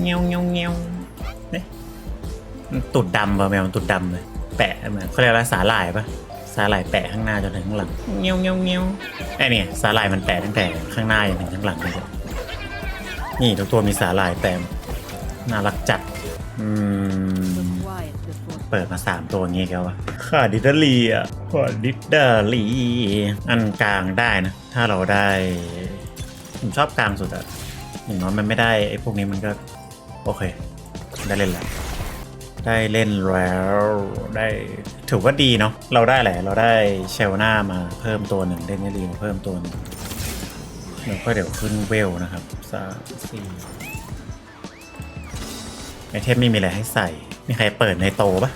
เงี้ยวเงี้ยวเงี้ยวเนี่ยมันตุดดำป่ะแมวมันตุดดำเลย แปะเหมือนเขาเรียกว่าสาหร่ายปะสาหร่ายแปะข้างหน้าจนถึงข้างหลังเงี้ยวเงี้ยวเงี้ยวไอ้เนี่ยสาหร่ายมันแปะตั้งแต่ข้างหน้าจนถึงข้างหลังเลยจ้ะนี่ทุกตัวมีสาหร่ายแปะน่ารักจัดอืม Quiet before เปิดมาสามตัวงี้แกวะขาดดิดาลีอะขาดดิดาลีอันกลางได้นะ ถ้าเราได้ผมชอบกลางสุดอะอย่างน้อยมันไม่ได้ไอ้พวกนี้มันก็ โอเค ได้เล่นแล้ว ได้เล่นแล้วได้ถือว่าดีเนาะเราได้แหละเราได้เชลหน้ามาเพิ่มตัวหนึ่งได้เนลีมาเพิ่มตัวหนึ่งแล้วก็เดี๋ยวขึ้นเวลนะครับสามสี่ไอเทมไม่มีอะไรให้ใส่ มีใครเปิดในโตปะ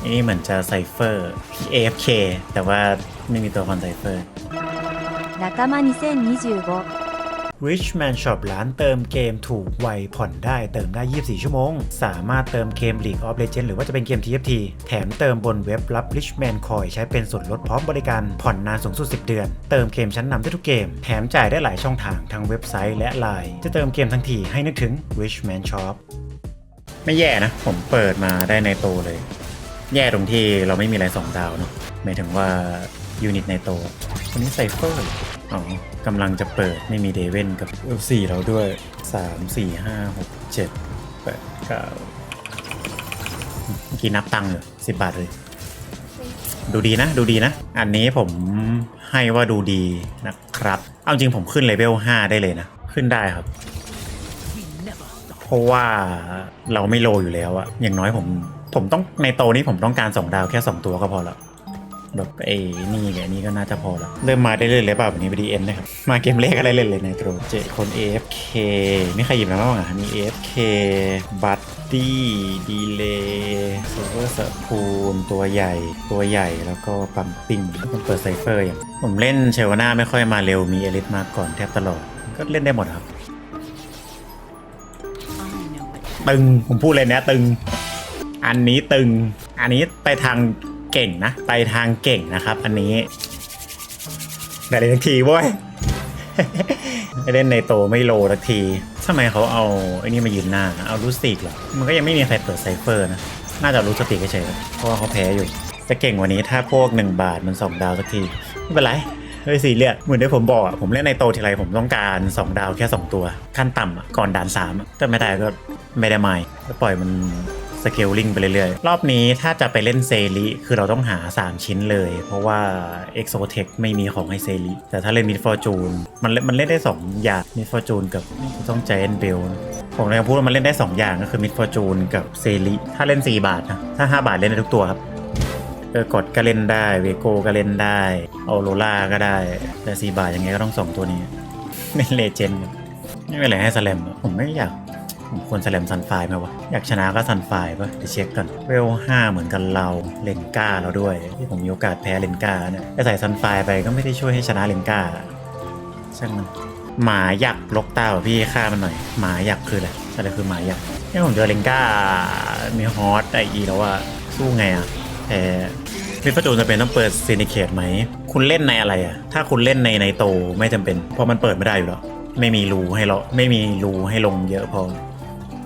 อันนี้เหมือนจะไซเฟอร์ AFK แต่ว่าไม่มีตัวคอนไซเฟอร์仲間2025 Richman Shop ร้านเติมเกมถูกไวผ่อนได้เติมได้ 24 ชั่วโมง สามารถเติมเกม League of Legends หรือว่าจะเป็นเกม TFT แถมเติมบนเว็บรับ Richman Coin ใช้เป็นส่วนลดพร้อมบริการผ่อนนานสูงสุด 10 เดือน เติมเกมชั้นนำได้ทุกเกม แถมจ่ายได้หลายช่องทางทั้งเว็บไซต์และ Line จะเติมเกมทั้งทีให้นึกถึง Richman Shop ไม่แย่นะ ผมเปิดมาได้ในโตเลย แย่ตรงที่เราไม่มีอะไรสองดาวเนาะหมายถึงว่ายูนิตในโตคนนี้ไซเฟอร์อ๋อ กำลังจะเปิดไม่มีเดเว่นกับเอลสี่เราด้วย 3 4 5 6 7 8 9เมื่อกี้นับตังค์เลยสิบบาทเลย ดูดีนะ ดูดีนะ อันนี้ผมให้ว่าดูดีนะครับ เอาจริงผมขึ้นเลเวล 5 ได้เลยนะ ขึ้นได้ครับ เพราะว่าเราไม่โลอยู่แล้วอะอย่างน้อยผม ผมต้องในโตนี้ผมต้องการสองดาวแค่ 2 ตัวก็พอและ แบบไอ้นี่กับนี่ก็น่าจะพอละเริ่มมาได้เรื่อยเลยเปล่าแบบนี้ไปดีเอ็นนะครับ มาเกมเลขอะไรเล่นเลยในโตรเจคน AFK ไม่ใครหยิบมาบ้างอะ มี AFK บัตตี้ดีเลย์เซิร์ฟเวอร์สปูนตัวใหญ่ตัวใหญ่แล้วก็ปั๊มปิ้งต้องเปิดไซเฟอร์อย่าง ผมเล่นเชลวาน่าไม่ค่อยมาเร็วมีเอลิทมาก่อนแทบตลอด ก็เล่นได้หมดครับ ตึง ผมพูดเลยนะตึง อันนี้ตึง อันนี้ไปทาง เก่งนะ ไปทางเก่งนะครับ อันนี้แต่เล่นทักทีเว้ยไม่เล่นในโตไม่โลทักทีทำไมเขาเอาไอ้นี่มายืนหน้า เอารูสติกเหรอ มันก็ยังไม่มีใครเปิดไซเฟอร์นะ น่าจะรู้สติกเฉยๆเพราะว่าเขาแพ้อยู่ จะเก่งกว่านี้ถ้าพวก 1 บาทมัน 2 ดาวสักที ไม่เป็นไรเฮ้ยสีเรียสเหมือนที่ผมบอกอะผมเล่นในโตทีไรผมต้องการ 2 ดาวแค่ 2 ตัว ขั้นต่ำก่อนด่าน3อะแต่ไม่ได้ก็ไม่ได้ไม่ปล่อยมัน เกลลิงไปเรื่อยๆ รอบนี้ถ้าจะไปเล่นเซริคือเราต้องหา 3 ชิ้นเลย เพราะว่า e x o t e c ไม่มีของให้เซริแต่ถ้าเล่นมิดฟอร์จูนมันเล่นมันเล่นได้ 2 อย่างมิดฟอร์จูนกับต้องใจเอ็นเบลผมเลยพูดว่ามันเล่นได้ 2 อย่างก็คือมิดฟอร์จูนกับเซริถ้าเล่น 4 บาทนะถ้า 5 บาทเล่นได้ทุกตัวครับเออกดก็เล่นได้เวโก้ก็เล่นได้เออโรล่าก็ได้ แต่สีบาทยังไงก็ต้องสองตัวนี้เล่นเลเจนด์ไม่เป็นไรให้สแลมผมไม่อยาก ผมควรสแลมซันไฟไหมวะ อยากชนะก็ซันไฟปะเดี๋ยวเช็คก่อนเวลห้าเหมือนกันเราเลนก้าเราด้วย ที่ผมมีโอกาสแพ้เลนก้าเนี่ยไปใส่ซันไฟไปก็ไม่ได้ช่วยให้ชนะเลนก้าช่างมันหมายักษ์ลกเต้าพี่ฆ่ามันหน่อย หมายักษ์คืออะไรอะไรคือหมายักษ์นี่ผมเจอเลนก้ามีฮอตไออีแล้วว่าสู้ไงอะแพ้มิฟจูนจะเป็นต้องเปิดซินิเคตไหม คุณเล่นในอะไรอะถ้าคุณเล่นในในโตไม่จำเป็น เพราะมันเปิดไม่ได้อยู่แล้ว ไม่มีรูให้เราไม่มีรูให้ลงเยอะพอ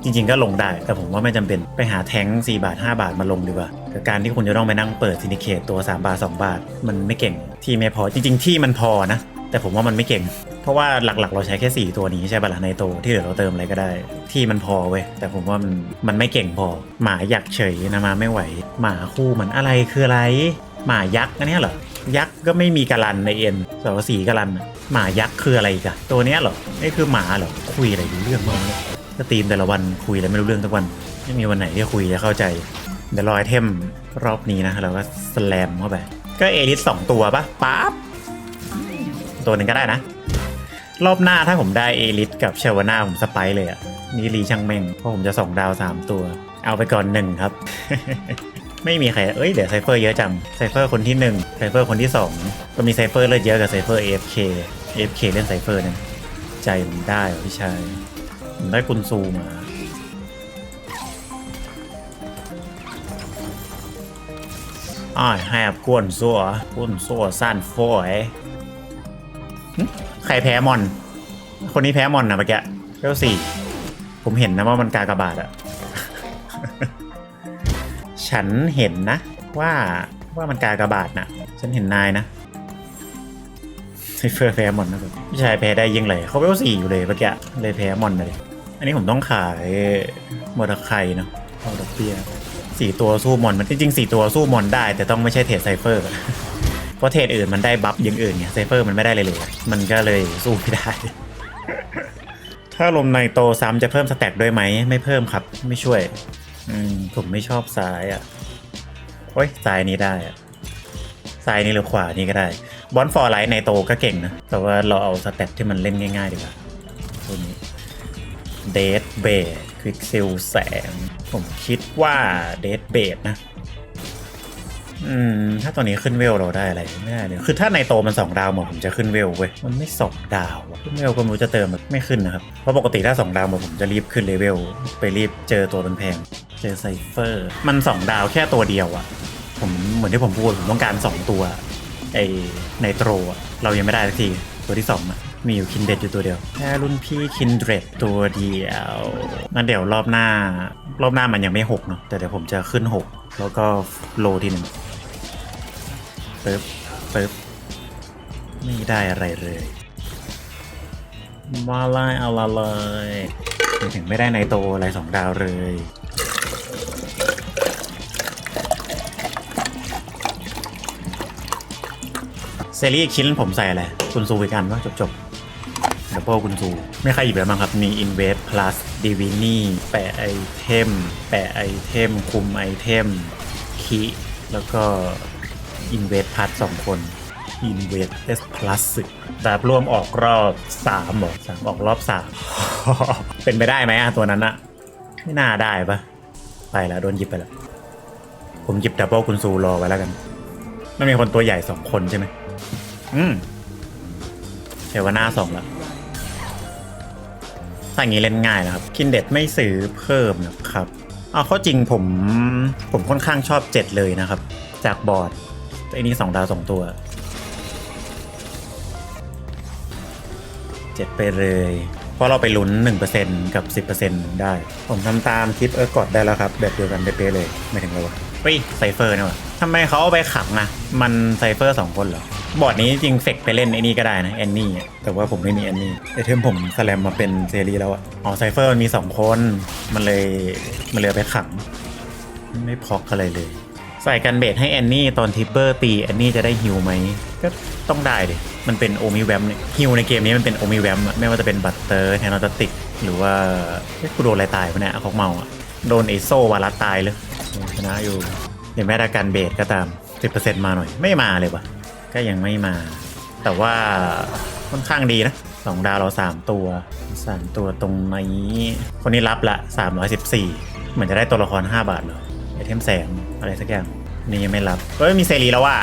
จริงๆก็ลงได้ แต่ผมว่าไม่จำเป็นไปหาแท้ง 4 บาท 5 บาทมาลงดีกว่ากับการที่คุณจะต้องไปนั่งเปิดซินิเคตตัว 3 บาท 2 บาท มันไม่เก่งที่ไม่พอจริง ๆ ที่มันพอนะ แต่ผมว่ามันไม่เก่ง เพราะว่าหลักๆ เราใช้แค่ 4 ตัวนี้ใช่ปะล่ะในโตที่เหลือเราเติมอะไรก็ได้ ที่มันพอเว้ยแต่ผมว่ามันมันไม่เก่งพอ หมาอยักเฉยนะมาไม่ไหว หมาคู่มันอะไรคืออะไร หมายักษ์อันนี้เหรอยักษ์ก็ไม่มีกาลันในเอ็นสารสีกาลันหมายักษ์คืออะไรอีกันตัวเนี้ยเหรอนี่คือหมาเหรอคุยอะไรรู้เรื่องบ้างเนี่ย สตรีมแต่ละวันคุยอะไรไม่รู้เรื่องทุกวันไม่มีวันไหนที่คุยจะเข้าใจเดี๋ยวรอไอเทมรอบนี้นะเราก็สแลมเข้าไปก็เอลิสสองตัวปะปั๊บตัวหนึ่งก็ได้นะ รอบหน้าถ้าผมได้เอลิสกับเชวาน่าผมสไปเลยอะนี่รีช่างแม่งเพราะผมจะสองดาวสามตัว เอาไปก่อนหนึ่งครับ ไม่มีใครเอ้ยเดี๋ยวไซเฟอร์เยอะจังไซเฟอร์คนที่หนึ่งไซเฟอร์คนที่สองก็มีไซเฟอร์เลือดเยอะกับไซเฟอร์ AFK AFK เคเล่นไซเฟอร์เนี่ยใจผมได้เหรอพี่ชาย ผมได้กุนซูมา อ้ายแฮบกวนซัวกวนซัวสั้นฟอยใครแพ้มอน คนนี้แพ้มอนนะเมื่อกี้เวลสี่ผมเห็นนะว่ามันกากระบาทอะฉันเห็นนะ ว่าว่ามันกากระบาทนะฉันเห็นนายนะไซเฟอร์แพ้มดนนะแบบพี่ชายแพ้ได้ยิงเลยเขาเวลสี่อยู่เลยเมื่อกี้เลยแพ้มอนเลย อันนี้ผมต้องขายมอเตอร์ไคเนาะเอาดอกเบี้ยสี่ตัวสู้มอนมันจริงๆสี่ตัวสู้มอนได้ แต่ต้องไม่ใช่เทรดไซเฟอร์เพราะเทรดอื่นมันได้บัฟอย่างอื่นไงไซเฟอร์มันไม่ได้เลยเลย มันก็เลยสู้ไม่ได้ ถ้าลมในโตซ้ำจะเพิ่มสแต็กด้วยไหมไม่เพิ่มครับไม่ช่วย อืมผมไม่ชอบซ้ายอะโอ้ยซ้ายนี้ได้อะซ้ายนี้หรือขวานี่ก็ได้บอลฟอร์ไลท์ในโตก็เก่งนะแต่ว่าเราเอาสแต็กที่มันเล่นง่าย ๆ ดีกว่าตัวนี้ เดดเบดควิกซิลแสง ผมคิดว่าเดดเบดนะ อืม ถ้าตัวนี้ขึ้นเวลเราได้อะไรไม่ได้เลยคือถ้าในโตมัน2ดาวหมดผมจะขึ้นเวลเว้ย มันไม่2ดาวอะขึ้นเวลก็ไม่รู้จะเติมแบบไม่ขึ้นนะครับ เพราะปกติถ้า2ดาวหมดผมจะรีบขึ้นเลเวล ไปรีบเจอตัวเป็นแพงเจอไซเฟอร์ มัน2ดาวแค่ตัวเดียวอะผมเหมือนที่ผมพูดผมต้องการ2ตัวไอในโตรอะเรายังไม่ได้สักทีตัวที่2อะ มีอยู่คินเด d อยู่ตัวเดียว แค่รุ่นพี่คินเด d ตัวเดียวงั้นเดี๋ยวรอบหน้า รอบหน้ามันยังไม่หกเนาะแต่เดี๋ยวผมจะขึ้นหกแล้วก็โลทีหนึ่งปึ๊บปึ๊บไม่ได้อะไรเลยมาไล่เอาละเลยถึงไม่ได้ในโตอะไรสองดาวเลยเซรีอีกชิ้นผมใส่อะไร คุณซูอีกอันว่าจบจบ ดับเบิลคุณซูไม่ใครหยิบแล้วมั้งครับ มี Invest Plus Divini แปะไอเทม แปะไอเทม คุมไอเทม คี แล้วก็ Invest Plus สองคน Invest S Plus แบบรวมออกรอบสามหรอสามออกรอบสามเป็นไปได้ไหมอะตัวนั้นอะไม่น่าได้ปะไปแล้วโดนหยิบไปแล้ว ผมหยิบดับเบิลคุณซูรอไว้แล้วกันไม่มีคนตัวใหญ่สองคนใช่ไหมอืมเทวนาสองแล้ว ถ้าอย่างนี้เล่นง่ายนะครับคินเด็ดไม่ซื้อเพิ่มนะครับเอาข้าจริงผมผมค่อนข้างชอบเจ็ดเลยนะครับ จากบอร์ดไอ้นี่สองดาวสองตัวเจ็ดไปเลย เพราะเราไปลุ้น 1%กับ 10%ได้ ผมทำตามคลิปเออกดได้แล้วครับ แบบเดียวกันเป๊ะเลย ไม่ถึงเราวะเฮ้ยไซเฟอร์นี่วะ ทำไมเขาเอาไปขังอะมันไซเฟอร์สองคนเหรอ บอร์ดนี้จริงเฟกไปเล่นไอ้นี่ก็ได้นะแอนนี่อะแต่ว่าผมไม่มีแอนนี่ไอเทมผมสแลมมาเป็นเซรีแล้วอะอ๋อไซเฟอร์มันมี2คน มันเลยมันเลยเอาไปขัง ไม่พอกอะไรเลย ใส่กันเบสให้แอนนี่ตอนทิปเปอร์ตีแอนนี่จะได้ฮิวไหมก็ต้องได้ดิมันเป็นโอมิแวมเนี่ยฮิวในเกมนี้มันเป็นโอมิแวมอะไม่ว่าจะเป็นบัตเตอร์แทนอตติกหรือว่าเฮ้ยกูโดนอะไรตายปะเนี่ยเขาเมาอะโดนไอโซวารัสตายเลยชนะอยู่ เดี๋ยวแม้แต่การเบสก็ตาม 10%มาหน่อย ไม่มาเลยวะก็ยังไม่มา แต่ว่าค่อนข้างดีนะสองดาวเรา3ตัว3ตัวตรงนี้คนนี้รับละ 314 เหมือนจะได้ตัวละคร 5 บาทเหรอไอเทมแสงอะไรสักอย่างนี่ยังไม่รับเฮ้ยมีเซรีแล้วว่ะ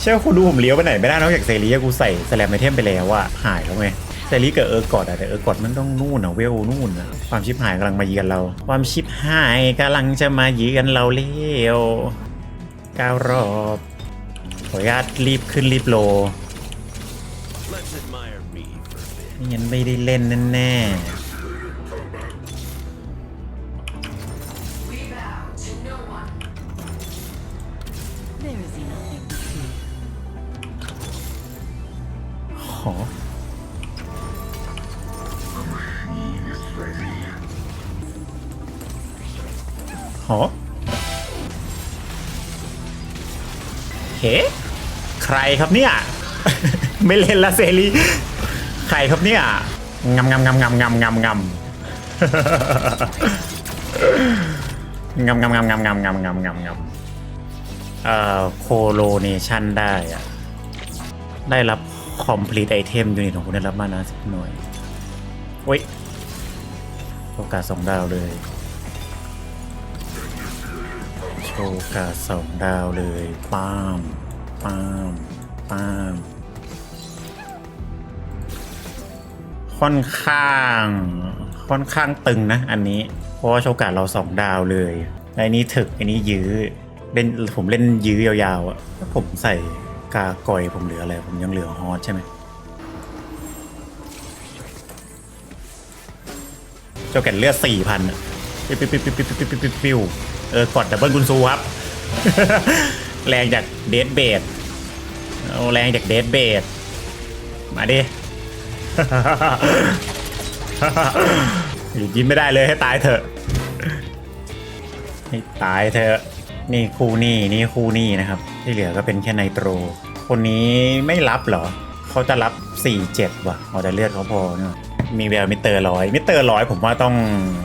เชื่อคุณดูผมเลี้ยวไปไหนไม่ได้นอกจากเซรีกูใส่สแลมไอเทมไปแล้วอะหายแล้วไง เซรีกับเออร์กอดอะแต่เออร์กอดมันต้องนู่นอะเวลนู่นอะความชิบหายกำลังมาเยือนเรา ความชิบหายกำลังจะมาเยือนเราเลี้ยวก้าวรอบขออนุญาตรีบขึ้นรีบโล Let's admire me for a bit. ไม่งั้นไม่ได้เล่นแน่ There ครครับเนี่ย ไม่เล่นละเซรีใครครับเนี่ยงำงำงำงำงำงำงำงำงำงำงำงำงำงำงำงำเอ่อโคโลเนชันได้อะได้รับ complete item ยูนิตของคุณได้รับมานะสิบหน่วยโอ้ยโอกาสสองดาวเลยโอกาสสองดาวเลยป้ามป้าม ตาม ค่อนข้าง ค่อนข้างตึงนะอันนี้ เพราะว่าโชกาเราสองดาวเลยอันนี้ถึกอันนี้ยื้อเล่นผมเล่นยื้อยาวๆอะผมใส่กากอยผมเหลืออะไร ผมยังเหลือฮอตใช่ไหมโชาแก่นเลือดสี่พันปิ้วปิ้วปิ้วปิ้วปิ้วปิ้วปิ้วเออกดดับเบิลกุนซูครับ แรงจากเดสเบด เอาแรงจากเดดเบดมาดิหยุดยิ้มไม่ได้เลยให้ตายเถอะ ให้ตายเถอะ นี่คู่นี่นี่คู่นี่นะครับ ที่เหลือก็เป็นแค่ไนโตร คนนี้ไม่รับเหรอ เขาจะรับ 4-7 ว่ะเอาแต่เลือดเขาพอเนี่ยมีแววมิเตอร์ร้อยมิเตอร์ร้อยผมว่าต้อง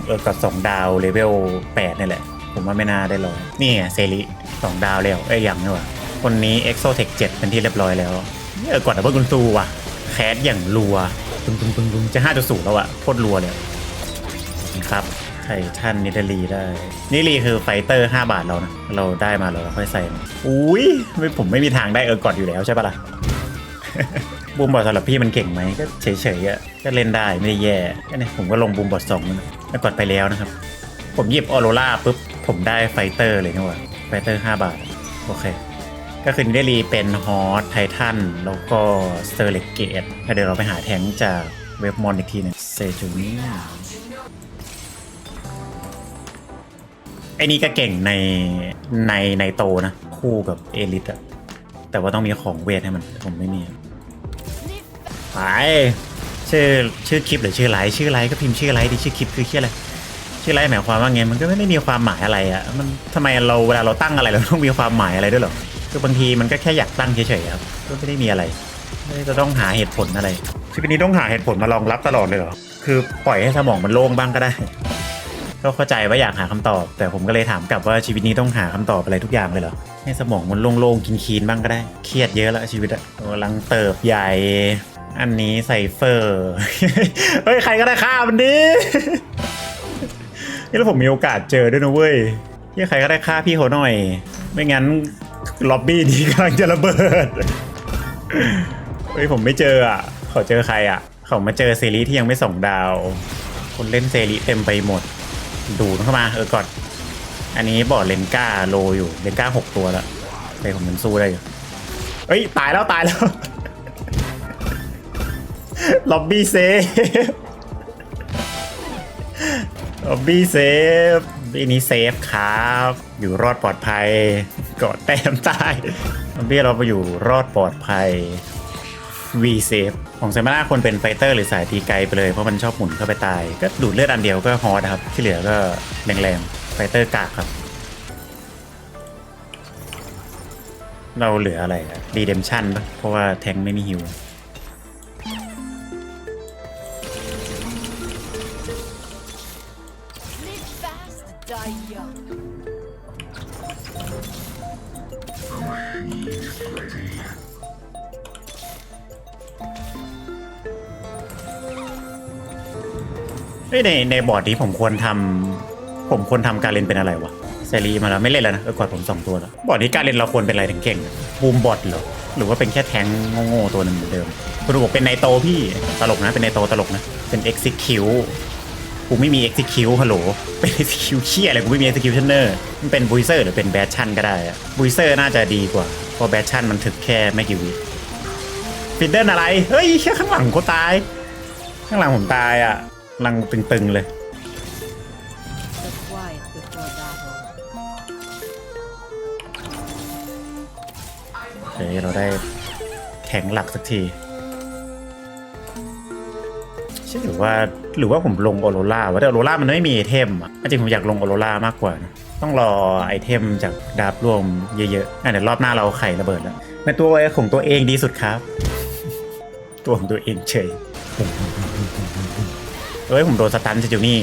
เออกับ2ดาวเลเวล8นี่แหละ ผมว่าไม่น่าได้ร้อยนี่ไงเซริ2ดาวแล้วเอ้ยังนี่ว่ะ คนนี้ Exotech 7 เป็นที่เรียบร้อยแล้วเออกดดับเบิลกุนซูว่ะ แคสอย่างรัวปึ้งปึ้งปึ้งปึ้งจะ5.0แล้วอะโคตรรัวเลยครับไททันนิดาลีได้นี่ลีคือไฟเตอร์ 5 บาทเรานะ เราได้มาเราค่อยใส่ อุ้ยไม่ผมไม่มีทางได้เออกอดอยู่แล้วใช่ปะล่ะบูมบอดสำหรับพี่มันเก่งไหมก็เฉยๆอะก็เล่นได้ไม่ได้แย่ก็เนี่ยผมก็ลงบูมบอดสองมันะแล้วกดไปแล้วนะครับ ผมหยิบออโรราปุ๊บผมได้ไฟเตอร์เลยนี่หว่าไฟเตอร์ 5 บาท โอเค ก็คือนิดลีเป็นฮอสไททันแล้วก็สเตอร์เลกเกตเดี๋ยวเราไปหาแทงจากเว็บมอนอีกทีหนึงเซจูนี่ไอ้นี่ก็เก่งในในในโตนะ คู่กับเอลิทอะแต่ว่าต้องมีของเวทให้มันผมไม่มีไปชื่อชื่อคลิปหรือชื่อไลฟ์ชื่อไลฟ์ก็พิมพ์ชื่อไลฟ์ดิชื่อคลิปคือชื่ออะไรชื่อไลฟ์หมายความว่าไงมันก็ไม่ได้มีความหมายอะไรอะมันทำไมเราเวลาเราตั้งอะไรเราต้องมีความหมายอะไรด้วยหรอ คือบางทีมันก็แค่อยากตั้งเฉยๆครับก็ไม่ได้มีอะไรไม่ได้จะต้องหาเหตุผลอะไรชีวิตนี้ต้องหาเหตุผลมารองรับตลอดเลยเหรอคือปล่อยให้สมองมันโล่งบ้างก็ได้ก็เข้าใจว่าอยากหาคำตอบ แต่ผมก็เลยถามกลับว่าชีวิตนี้ต้องหาคำตอบอะไรทุกอย่างเลยเหรอให้สมองมันโล่งๆกินๆบ้างก็ได้ เครียดเยอะแล้วชีวิตอะกำลังเติบใหญ่ อันนี้ไซเฟอร์ เฮ้ย ใครก็ได้ฆ่ามันดินี่แล้วผมมีโอกาสเจอด้วยนะเว้ยที่ใครก็ได้ฆ่าพี่เขาหน่อย ไม่งั้น ล็อบบี้นี้กำลังจะระเบิด เฮ้ยผมไม่เจออะ เขาเจอใครอะ เขามาเจอซีรีส์ที่ยังไม่ส่งดาว คนเล่นเซรีเต็มไปหมด ดูดเข้ามาเออก่อน อันนี้บอดเลนก้าโลอยู่ เลนก้าหกตัวแล้วแต่ผมยังสู้ได้อยู่เอ้ย ตายแล้วตายแล้ว ล็อบบี้เซฟ ล็อบบี้เซฟ อันนี้เซฟครับ อยู่รอดปลอดภัยกอดแต้มตายล็อบบี้เราไปอยู่รอดปลอดภัย V save ของเซมาร่าคนเป็นไฟเตอร์หรือสายตีไกลไปเลย เพราะมันชอบหมุนเข้าไปตาย ก็ดูดเลือดอันเดียวก็ฮอตครับ ที่เหลือก็แรงๆไฟเตอร์กากครับ เราเหลืออะไรอะรีเดมชั่นปะเพราะว่าแทงค์ไม่มีฮิว ในในบอร์ดนี้ผมควรทำผมควรทำการเล่นเป็นอะไรวะเซรีมาแล้วไม่เล่นแล้วนะเออกดผมสองตัวแล้วบอร์ดนี้การเล่นเราควรเป็นอะไรถึงเก่งบูมบอทเหรอหรือว่าเป็นแค่แทงโง่ๆตัวหนึงเหมือนเดิมคุณบอกเป็นไนโตพี่ตลกนะเป็นไนโตตลกนะเป็น execute กูไม่มี execute ฮัลโหล เป็น execute เชี่ยอะไรกูไม่มี executioner มันเป็นบุยเซอร์หรือเป็นแบชชันก็ได้อะบุยเซอร์น่าจะดีกว่าเพราะแบชชันมันถึกแค่ไม่กี่วิฟิดเดิลอะไร เฮ้ยแค่ข้างหลังกูตาย ข้างหลังผมตายอะ กำลังตึงๆเลย The quiet before battle. เฮ้ยเราได้แข็งหลักสักทีใช่หรือว่าหรือว่าผมลงออโรล่าวะแต่ออโรล่ามันไม่มีไอเทมอะจริงผมอยากลงออโรล่ามากกว่านะต้องรอไอเทมจากดาบรวมเยอะๆอะเดี๋ยวรอบหน้าเราไข่ระเบิดแล้วในตัวของตัวเองดีสุดครับ ตัวของตัวเองเฉย เฮ้ยผมโดนสตันจิวนี่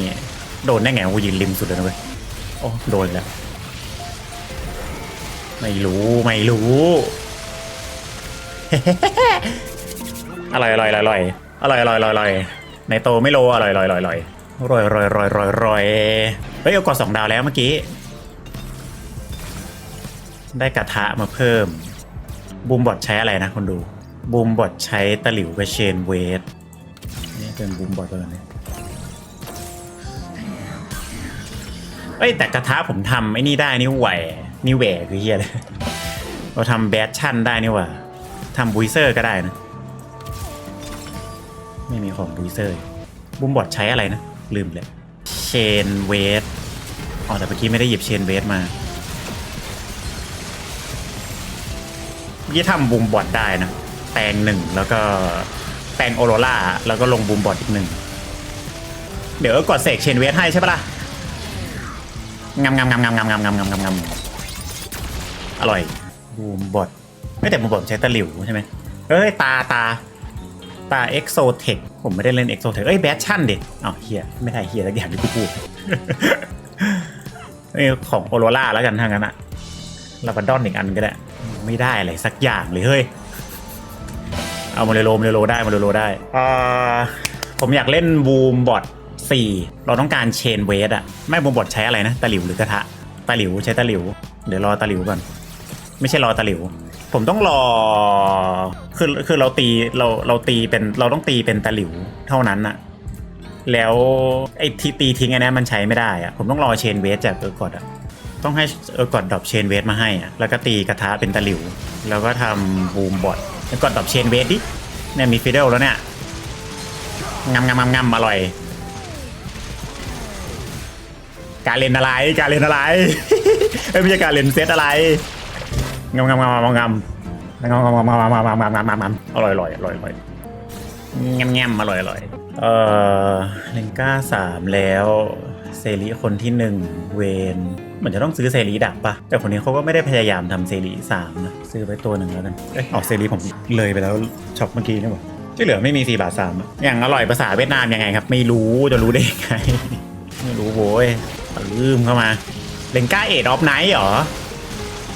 โดนได้ไงกูยืนริมสุดเลยนะเว้ยโอ้โดนแล้ว ไม่รู้ไม่รู้ อร่อยอร่อยอร่อยอร่อยอร่อยอร่อยอร่อยในโตไม่โลอร่อยอร่อยอร่อยอร่อยอร่อยอร่อยอร่อยอร่อยอร่อยเฮ้ยเอากอดสองดาวแล้วเมื่อกี้ ได้กระทะมาเพิ่ม บูมบอทใช้อะไรนะคนดู บูมบอทใช้ตะหลิวกับเชนเวทนี่เป็นบูมบอทตัวนี้ เอ้ยแต่กระทะผมทำไอ้นี่ได้นี่แหวนี่แหวคือเฮียเลยเราทำแบชชั่นได้นี่ว่าทำบุยเซอร์ก็ได้นะ ไม่มีของบุยเซอร์ บุมบอดใช้อะไรนะ ลืมเลยเชนเวทอ๋อแต่เมื่อกี้ไม่ได้หยิบเชนเวทมาเมื่ทำบูมบอดได้นะ แปลงหนึ่งแล้วก็แปลงโอโรล่าแล้วก็ลงบูมบอดอีกหนึ่ง เดี๋ยวกดเสกเชนเวทให้ใช่ปะล่ะ งำงำงำงำงำงำงำงำงำงำอร่อยบูมบอดไม่แต่บูมบอดใช้ตะหลิวใช่ไหมเอ้ยตาตาตาเอ็กโซเทคผมไม่ได้เล่นเอ็กโซเทคเอ้ยแบทชั่นเด็ดอ้าวเฮียไม่ได้เฮียสักอย่างที่กูพูดเอ้ยของโอโรล่าแล้วกันทางนั้นอะลาบาดอนอีกอันก็ได้ไม่ได้อะไรสักอย่างเลยเฮ้ยเอามาเรโลมาเรโลได้มาเรโลได้อ่าผมอยากเล่นบูมบอท สี่เราต้องการเชนเวทอะไม่บูมบอทใช้อะไรนะตะหลิวหรือกระทะตะหลิวใช้ตะหลิวเดี๋ยวรอตะหลิวก่อนไม่ใช่รอตะหลิว ผมต้องรอคือคือเราตีเราเราตีเป็นเราต้องตีเป็นตะหลิวเท่านั้นอะแล้วไอ้ที่ตีทิ้งอันเนี้ยมันใช้ไม่ได้อะผมต้องรอเชนเวทจากเออร์กอดอะต้องให้เออร์กอดดรอปเชนเวทมาให้อะแล้วก็ตีกระทะเป็นตะหลิว แล้วก็ทำบูมบอทแล้วกดดรอปเชนเวทดิเนี่ยมีฟิเดลแล้วเนี่ยงำงำงำงำอร่อย การเล่นอะไร การเล่นอะไรเอ้ยไม่ใช่การเล่นเซตอะไรงำงำงำงำงำงำงำงำงำงำงำงำงำงำอร่อยอร่อยอร่อยอร่อยงำงำอร่อยอร่อยเอ่อเลนก้าสามแล้วเซรีคนที่หนึ่งเวนเหมือนจะต้องซื้อเซรีดักปะแต่คนนี้เขาก็ไม่ได้พยายามทำเซรีสามนะซื้อไปตัวหนึ่งแล้วกันเอ้ยออกเซรีผมเลยไปแล้วช็อปเมื่อกี้นี่หว่าที่เหลือไม่มีสี่บาทสามอย่างอร่อยภาษาเวียดนามยังไงครับ ไม่รู้จะรู้ได้ยังไง ไม่รู้โว้ย ลืมเข้ามา เลนก้าเอ็ดออฟไนท์เหรอ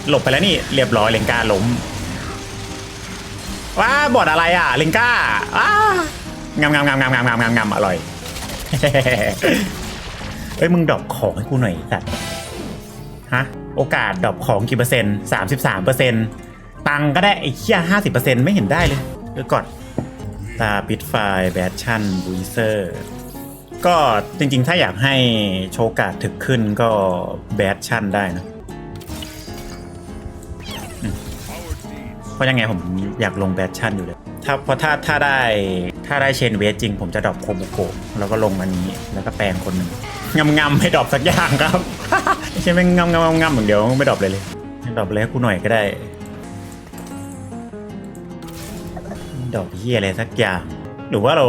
หลบไปแล้วนี่เรียบร้อยเลงก้าล้มว้าบอดอะไรอะ เลงก้าอ้างามงามงามงามงามงามงามงามอร่อยเฮ้ยมึงดรอปของให้กูหน่อยสัตว์ฮะโอกาสดรอปของกี่เปอร์เซ็นต์สามสิบสามเปอร์เซ็นต์ตังก็ได้ไอ้เหี้ยห้าสิบเปอร์เซ็นต์ไม่เห็นได้เลยเดี๋ยวก่อนตาปิดไฟแบทชั่นบูเซอร์ ก็จริงๆ ถ้าอยากให้โชกาดถึกขึ้นก็แบทชั่นได้นะ เพราะยังไงผมอยากลงแบทชั่นอยู่เลย ถ้าเพราะถ้าถ้าได้ถ้าได้เชนเวสจริง ผมจะดรอปโคบุโกะแล้วก็ลงอันนี้แล้วก็แปลงคนหนึ่งงำงำให้ดรอปสักอย่างครับไม่ใช่ไม่งำงำงำงำอย่างเดียวไม่ดรอปเลยเลยดรอปเลยให้กูหน่อยก็ได้ดรอปเฮียอะไรสักอย่าง หรือว่าเรา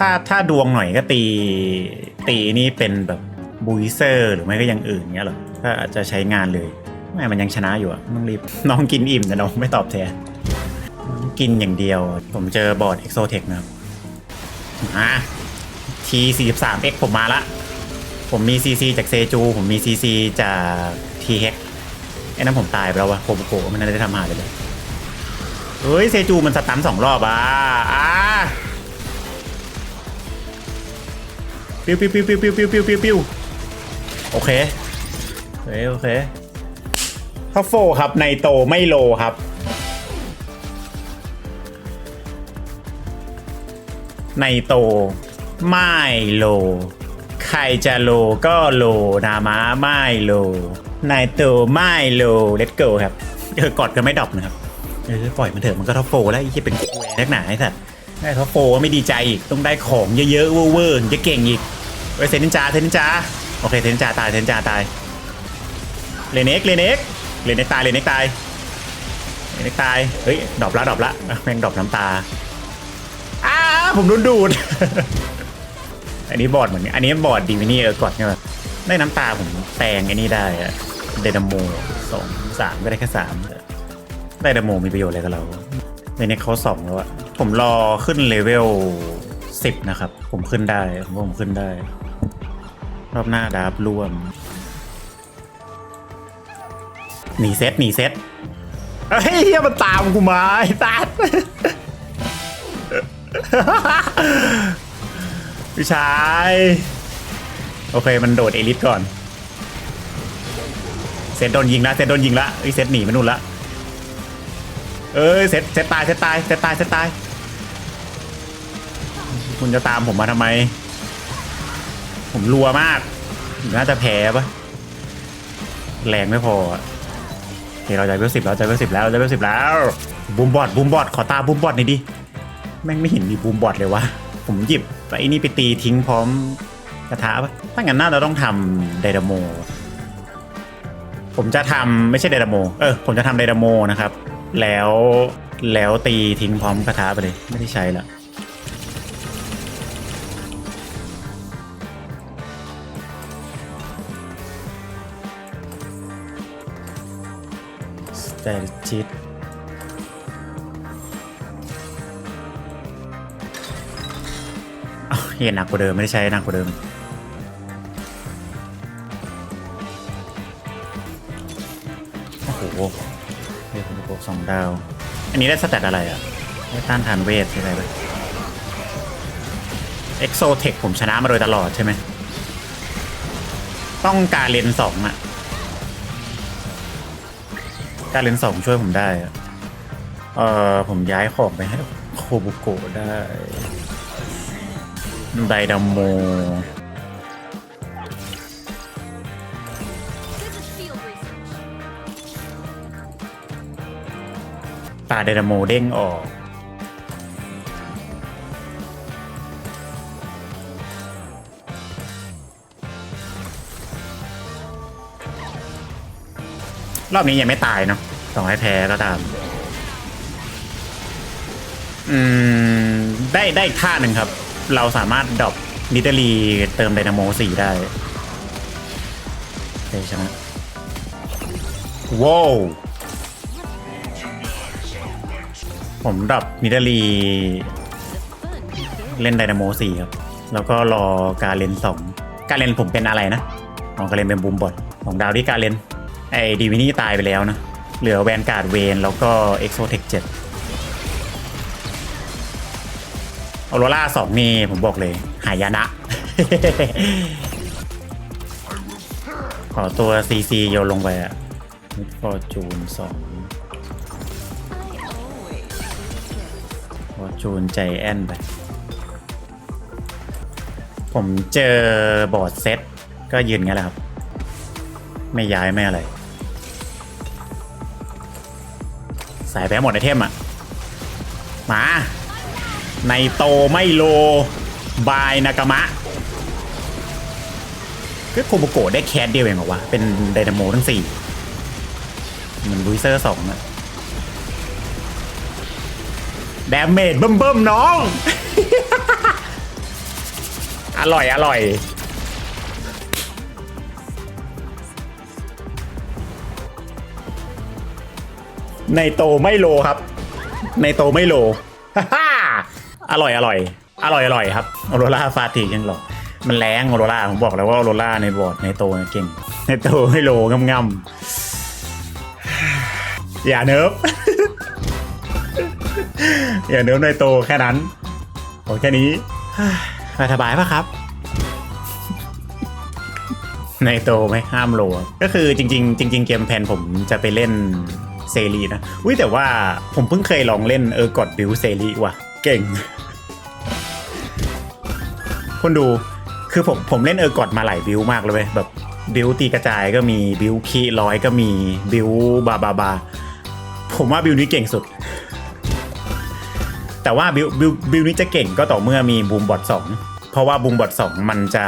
ถ้าถ้าดวงหน่อยก็ตี ตีนี่เป็นแบบบูยเซอร์หรือไม่ก็อย่างอื่นเงี้ยหรอก็อาจจะใช้งานเลยไม่มันยังชนะอยู่อะต้องรีบน้องกินอิ่มแต่น้องไม่ตอบแทนกินอย่างเดียว ผมเจอบอร์ด Exotech นะครับมา T43X ผมมาละ ผมมี CC จากเซจู ผมมี CC จาก T-Hex ไอ้นั้นผมตายไปแล้ววะโคบโกมันน่าได้ทำหาเลยเลยเฮ้ย เซจูมันสตันสองรอบอะอะ ปิ้วปิ้วปิ้วปิ้วปิ้วปิ้วปิ้วปิ้วปิ้วโอเคโอเคโอเคทัฟโฟครับในโตไม่โลครับ ในโตไม่โล ใครจะโลก็โลนามะไม่โลในโตไม่โลเลตโกครับเออกอดกันไม่ดอปนะครับเออปล่อยมันเถอะมันก็ทัฟโฟแล้วไอ้ที่เป็นคุยนักหนาไอ้สัตว์ได้ทัฟโฟก็ไม่ดีใจอีกต้องได้ของเยอะๆเวอร์ๆจะเก่งอีก เฮ้ยเซนินจาเซนินจาโอเคเซนินจาตายเซนินจาตายเลเน็กเลเน็กเลเน็กตายเลเน็กตายเลเน็กตายเฮ้ยดรอปละดรอปละแม่งดรอปน้ำตาอ้าผมโดนดูด อันนี้บอดเหมือนกันอันนี้บอดดีวินี่เออกอดเนี่ยได้น้ำตาผมแปลงไอ้นี่ได้อะเดนโมสองสามก็ได้แค่สามได้เดนโมมีประโยชน์อะไรกับเราเลเน็กเขาสองแล้วอะผมรอขึ้นเลเวลสิบนะครับ ผมขึ้นได้ผมว่าผมขึ้นได้ รอบหน้าดาบร่วม หนีเซตหนีเซตเฮ้ยเฮียมันตามกูมาไอ้ตัดพี่ชาย โอเคมันโดดเอลิทก่อน เซตโดนยิงละเซตโดนยิงละเอ้ยเซตหนีไปนู่นละ เอ้ยเซตเซตตายเซตตายเซตตายเซตตาย คุณจะตามผมมาทำไม ผมรัวมากผมน่าจะแพ้ปะแรงไม่พออะโอเราใจเวลสิบแล้วใจเวลสิบแล้วใจเวลสิบแล้วบูมบอดบูมบอดขอตาบูมบอดหน่อยดิแม่งไม่เห็นมีบูมบอดเลยวะผมหยิบไอ้นี่ไปตีทิ้งพร้อมกระทะปะถ้างั้นน่าจะต้องทำไดนาโม ผมจะทำไม่ใช่ไดนาโม เออ ผมจะทำไดนาโมนะครับ แล้วแล้วตีทิ้งพร้อมกระทะไปเลย ไม่ได้ใช้ละ สเตจิตอ้าวเห็นหนักกว่าเดิม ไม่ได้ใช้หนักกว่าเดิม โอ้โหเรียกคุณโปกสองดาว อันนี้ได้สแตทอะไรอะ ได้ต้านทานเวทใช่ไหมเอ็กโซเทคผมชนะมาโดยตลอดใช่ไหม ต้องการเลนสองอะ การเลนสองช่วยผมได้อะเออผมย้ายของไปให้โคบุโกะได้ ไดดามโมตาไดนาโมเด้งออก รอบนี้ยังไม่ตายเนาะต่อให้แพ้ก็ตาม อืม ได้ได้อีกท่าหนึ่งครับ เราสามารถดรอปนิเตอรีเติมไดนาโมสี่ได้โอเคชนะว้าวผมดรอปนิดาลีเล่นไดนาโมสี่ครับ แล้วก็รอการเลนสองการเลนผมเป็นอะไรนะของการเลนเป็นบูมบอทของดาวที่การเลน ไอ้ดีวินี่ตายไปแล้วนะ เหลือแวนการ์ดเวนแล้วก็เอ็กโซเทคเจ็ดออโรล่าสองนี่ผมบอกเลย หายนะ ขอตัวซีซีโยนลงไปอะมิดฟอร์จูนสองฟอร์จูนใจแอนไป ผมเจอบอร์ดเซตก็ยืนงั้นแหละครับ ไม่ย้ายไม่อะไร สายแพ้หมดไอเทมอะมา ในโตไม่โล บายนากามะก็โคโมโกะได้แคสเดียวเองเหรอวะ เป็นไดนาโมทั้งสี่เหมือนลุยเซอร์สองอะแดมเมจเบิ่มๆน้อง อร่อยอร่อย ในโตไม่โลครับ ในโตไม่โลฮ่าอร่อยอร่อย อร่อยอร่อยครับออโรล่าฟาติยังหรอกมันแรงออโรล่าผมบอกแล้วว่าออโรล่าในบอร์ดในโตเนี่ยเก่ง ในโตไม่โลงำๆอย่าเนิบอย่าเนื้อในโตแค่นั้นโอแค่นี้สบายปะครับในโตไหมห้ามโลก็คือจริง ๆ จริง ๆ เกมแพนผมจะไปเล่น เซรีนะอุ้ยแต่ว่าผมเพิ่งเคยลองเล่นเออกดบิวเซรีว่ะ เก่ง คนดูคือผมผมเล่นเออกดมาหลายบิวมากเลยเว้ยแบบบิวตีกระจายก็มีบิวคีร้อยก็มีบิวบาบาบาผมว่าบิวนี้เก่งสุด แต่ว่าบิวบิวบิวนี้จะเก่งก็ต่อเมื่อมีบูมบอทสอง เพราะว่าบูมบอทสองมันจะ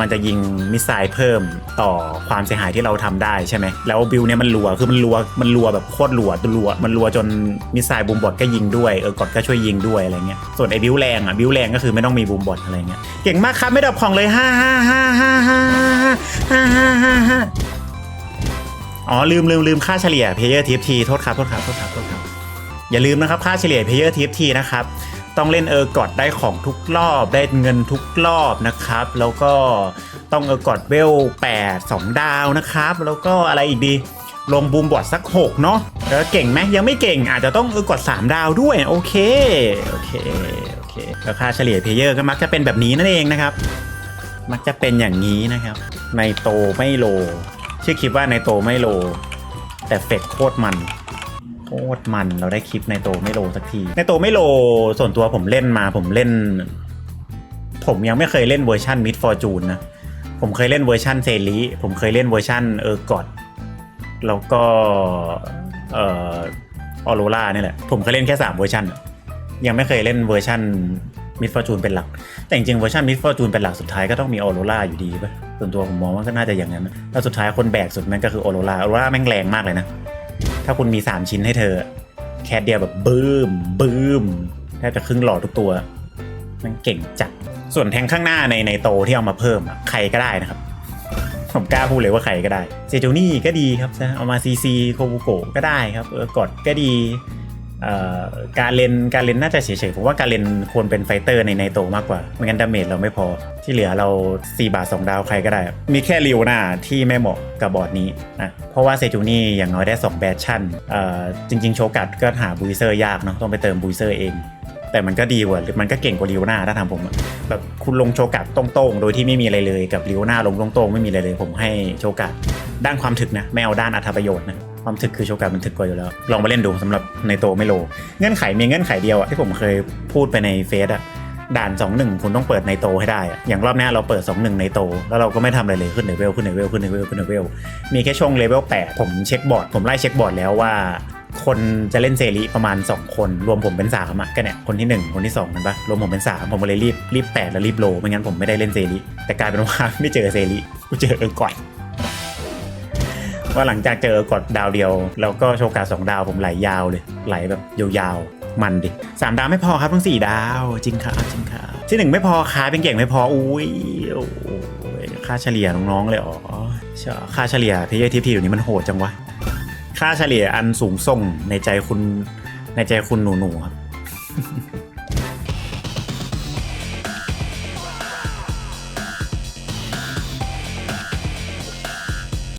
มันจะยิงมิสไซล์เพิ่มต่อความเสียหายที่เราทำได้ใช่ไหมแล้วบิวเนี้ยมันรัวคือมันรัวมันรัวแบบโคตรรัวตัวรัวมันรัวจนมิสไซล์บูมบอทก็ยิงด้วยเออกดก็ช่วยยิงด้วยอะไรเงี้ยส่วนไอ้บิวแรงอะบิวแรงก็คือไม่ต้องมีบูมบอทอะไรเงี้ยเก่งมากครับไม่ดับของเลยฮ่าฮ่าฮ่าฮ่าฮ่าฮ่าฮ่าฮ่าฮ่าอ๋อลืมลืมลืมค่าเฉลี่ยเพย์เยอร์ทีฟทีโทษครับโทษครับโทษครับโทษครับอย่าลืมนะครับค่าเฉลี่ย Player TFT นะครับ ต้องเล่นเออกอดได้ของทุกรอบได้เงินทุกรอบนะครับ แล้วก็ต้องเออกอดเวล8 2 ดาวนะครับ แล้วก็อะไรอีกดี ลงบูมบอดสัก 6 เนาะแล้วเก่งไหมยังไม่เก่งอาจจะต้องเออกอด3 ดาวด้วยโอเคโอเคโอเคแล้วค่าเฉลี่ย Player ก็มักจะเป็นแบบนี้นั่นเองนะครับ มักจะเป็นอย่างนี้นะครับในโตไม่โล ชื่อคลิปว่าในโตไม่โล แต่เฟกโคตรมัน โคตรมันเราได้คลิปในโตไม่โลสักที ในโตไม่โลส่วนตัวผมเล่นมาผมเล่น ผมยังไม่เคยเล่นเวอร์ชันมิดฟอร์จูนนะ ผมเคยเล่นเวอร์ชันเซรีผมเคยเล่นเวอร์ชันเออร์กอดแล้วก็เอ่อออโรล่านี่แหละ ผมเคยเล่นแค่3เวอร์ชันยังไม่เคยเล่นเวอร์ชันมิดฟอร์จูนเป็นหลัก แต่จริงๆเวอร์ชันมิดฟอร์จูนเป็นหลักสุดท้ายก็ต้องมีออโรราอยู่ดีป่ะส่วนตัวผมมองว่าก็น่าจะอย่างนั้นแล้วสุดท้ายคนแบกสุดแม่งก็คือออโรราออโรราแม่งแรงมากเลยนะ ถ้าคุณมี 3 ชิ้นให้เธอ แค่เดียวแบบบื้มบื้มแทบจะครึ่งหลอดทุกตัว มันเก่งจัด ส่วนแทงข้างหน้าในในโตที่เอามาเพิ่มอะใครก็ได้นะครับ ผมกล้าพูดเลยว่าใครก็ได้เซจูนี่ก็ดีครับนะเอามาซีซีโคบุโกะก็ได้ครับเออกดก็ดี การเลนการเลนน่าจะเฉยๆผมว่าการเลนควรเป็นไฟเตอร์ในในโตมากกว่าไม่งั้นดาเมจเราไม่พอที่เหลือเรา 4 บาท 2 ดาวใครก็ได้ มีแค่ริวหน้าที่ไม่เหมาะกับบอร์ดนี้นะเพราะว่าเซจูนี่อย่างน้อยได้ 2 แบชชั่นจริง ๆ โชกัดก็หาบูเซอร์ยากเนาะต้องไปเติมบูเซอร์เอง แต่มันก็ดีกว่าหรือมันก็เก่งกว่าริวหน้าถ้าทำผมแบบคุณลงโชกัดตรงๆ โดยที่ไม่มีอะไรเลยกับริวหน้าลงตรงๆไม่มีอะไรเลย ผมให้โชกัดด้านความถึกนะไม่เอาด้านอัธประโยชน์นะ ความถึกคือโชกัดมันถึกกว่าอยู่แล้ว ลองมาเล่นดูสำหรับในโตไม่โล เงื่อนไขมีเงื่อนไขเดียวอะที่ผมเคยพูดไปในเฟซอะด่าน 2-1 คุณต้องเปิดในโตให้ได้อะอย่างรอบหน้าเราเปิด 2-1 ในโต แล้วเราก็ไม่ทำอะไรเลยขึ้นเลเวลขึ้นเลเวลขึ้นเลเวลขึ้นเลเวลมีแค่ช่วงเลเวล8ผมเช็คบอร์ด ผมไล่เช็คบอร์ดแล้วว่า คนจะเล่นเซรีประมาณ 2 คน รวมผมเป็น3อะก็เนี่ยคนที่ 1 คนที่2กันปะรวมผมเป็น 3 ผมเลยรีบรีบ8แล้วรีบโลไม่งั้นผมไม่ได้เล่นเซรีแต่กลายเป็นว่าไม่เจอเซรีกูเจอเออก่อน ว่าหลังจากเจอกดดาวเดียว แล้วก็โชกาสองดาวผมไหลยาวเลย ไหลแบบยาวๆ มันดิสามดาวไม่พอครับต้องสี่ดาว จริงครับจริงครับที่หนึ่งไม่พอค้าเป็นเก่งไม่พออุ้ยโอ้ยค่าเฉลี่ยน้องๆเลยอ๋อช่ค่าเฉลี่ยพี่ยทิพย์ที่นี้มันโหดจังวะค่าเฉลี่ยอันสูงส่งในใจคุณในใจคุณหนูๆครับ